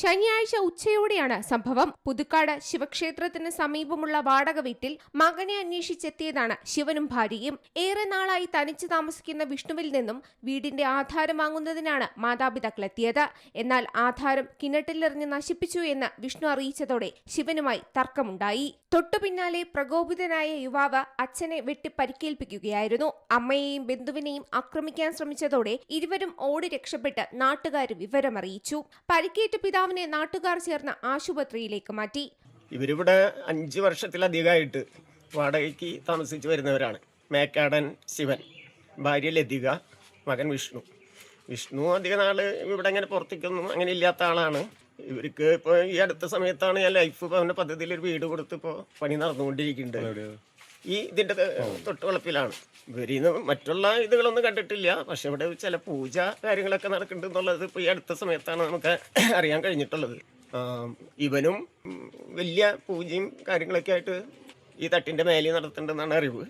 ശനിയാഴ്ച ഉച്ചയോടെയാണ് സംഭവം. പുതുക്കാട് ശിവക്ഷേത്രത്തിന് സമീപമുള്ള വാടക വീട്ടിൽ മകനെ അന്വേഷിച്ചെത്തിയതാണ് ശിവനും ഭാര്യയും. ഏറെ നാളായി തനിച്ചു താമസിക്കുന്ന വിഷ്ണുവിൽ നിന്നും വീടിന്റെ ആധാരം വാങ്ങുന്നതിനാണ് മാതാപിതാക്കളെത്തിയത്. എന്നാൽ ആധാരം കിണറ്റിലെറിഞ്ഞ് നശിപ്പിച്ചു എന്ന് വിഷ്ണു അറിയിച്ചതോടെ ശിവനുമായി തർക്കമുണ്ടായി. തൊട്ടു പിന്നാലെ പ്രകോപിതനായ യുവാവ് അച്ഛനെ വെട്ടി പരിക്കേൽപ്പിക്കുകയായിരുന്നു അമ്മയെയും ബന്ധുവിനെയും ആക്രമിക്കാൻ ശ്രമിച്ചതോടെ ഇരുവരും ഓടി രക്ഷപ്പെട്ട് നാട്ടുകാർ വിവരമറിയിച്ചു. പരിക്കേറ്റ പിതാവിനെ നാട്ടുകാർ ചേർന്ന് ആശുപത്രിയിലേക്ക് മാറ്റി. ഇവരിവിടെ അഞ്ച് വർഷത്തിലധികമായിട്ട് വാടകയ്ക്ക് താമസിച്ചു വരുന്നവരാണ്. മേക്കാടൻ ശിവൻ ഭാര്യ ലതിക മകൻ വിഷ്ണു. വിഷ്ണു അധിക നാൾ ഇവിടെ അങ്ങനെ പുറത്തേക്കൊന്നും അങ്ങനെ ഇല്ലാത്ത ആളാണ്. ഇവർക്ക് ഇപ്പോൾ ഈ അടുത്ത സമയത്താണ് ഞാൻ ലൈഫ് ഭവന പദ്ധതിയിൽ ഒരു വീട് കൊടുത്ത് ഇപ്പോൾ പണി നടന്നുകൊണ്ടിരിക്കുന്നുണ്ട്. ഈ ഇതിന്റെ തൊട്ടുവളപ്പിലാണ്. നിന്ന് മറ്റുള്ള ഇതുകളൊന്നും കണ്ടിട്ടില്ല. പക്ഷെ ഇവിടെ ചില പൂജ കാര്യങ്ങളൊക്കെ നടക്കുന്നുണ്ട് എന്നുള്ളത് ഇപ്പോൾ ഈ അടുത്ത സമയത്താണ് നമുക്ക് അറിയാൻ കഴിഞ്ഞിട്ടുള്ളത്. ഇവനും വലിയ പൂജയും കാര്യങ്ങളൊക്കെ ആയിട്ട് ഈ തട്ടിന്റെ മേലെ നടത്തുന്നുണ്ടെന്നാണ് അറിവ്.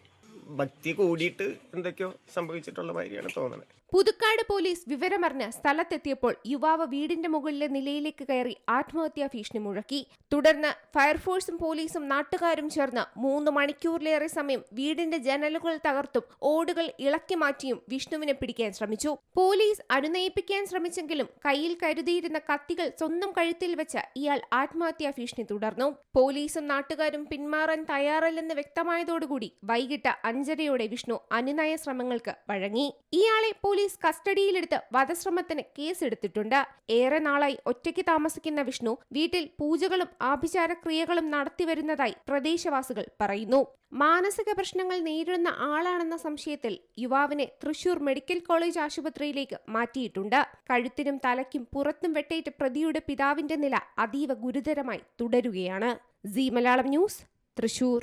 ഭക്തി കൂടിയിട്ട് എന്തൊക്കെയോ സംഭവിച്ചിട്ടുള്ള മാതിരിയാണ് തോന്നുന്നത് പുതുക്കാട് പോലീസ് വിവരമറിഞ്ഞ് സ്ഥലത്തെത്തിയപ്പോൾ യുവാവ് വീടിന്റെ മുകളിലെ നിലയിലേക്ക് കയറി ആത്മഹത്യാ ഭീഷണി മുഴക്കി. തുടർന്ന് ഫയർഫോഴ്സും പോലീസും നാട്ടുകാരും ചേർന്ന് മൂന്ന് മണിക്കൂറിലേറെ സമയം വീടിന്റെ ജനലുകൾ തകർത്തും ഓടുകൾ ഇളക്കി മാറ്റിയും വിഷ്ണുവിനെ പിടിക്കാൻ ശ്രമിച്ചു. പോലീസ് അനുനയിപ്പിക്കാൻ ശ്രമിച്ചെങ്കിലും കയ്യിൽ കരുതിയിരുന്ന കത്തികൾ സ്വന്തം കഴുത്തിൽ വെച്ച് ഇയാൾ ആത്മഹത്യാ ഭീഷണി തുടർന്നു. പോലീസും നാട്ടുകാരും പിന്മാറാൻ തയ്യാറല്ലെന്ന് വ്യക്തമായതോടുകൂടി വൈകിട്ട് അഞ്ചരയോടെ വിഷ്ണു അനുനയ ശ്രമങ്ങൾക്ക് വഴങ്ങി. ഇയാളെ പോലീസ് കസ്റ്റഡിയിലെടുത്ത് വധശ്രമത്തിന് കേസെടുത്തിട്ടുണ്ട്. ഏറെ നാളായി ഒറ്റയ്ക്ക് താമസിക്കുന്ന വിഷ്ണു വീട്ടിൽ പൂജകളും ആഭിചാര ക്രിയകളും നടത്തിവരുന്നതായി പ്രദേശവാസികൾ പറയുന്നു. മാനസിക പ്രശ്നങ്ങൾ നേരിടുന്ന ആളാണെന്ന സംശയത്തിൽ യുവാവിനെ തൃശൂർ മെഡിക്കൽ കോളേജ് ആശുപത്രിയിലേക്ക് മാറ്റിയിട്ടുണ്ട്. കഴുത്തിനും തലയ്ക്കും പുറത്തും വെട്ടേറ്റ പ്രതിയുടെ പിതാവിന്റെ നില അതീവ ഗുരുതരമായി തുടരുകയാണ്. C Malayalam news Thrissur.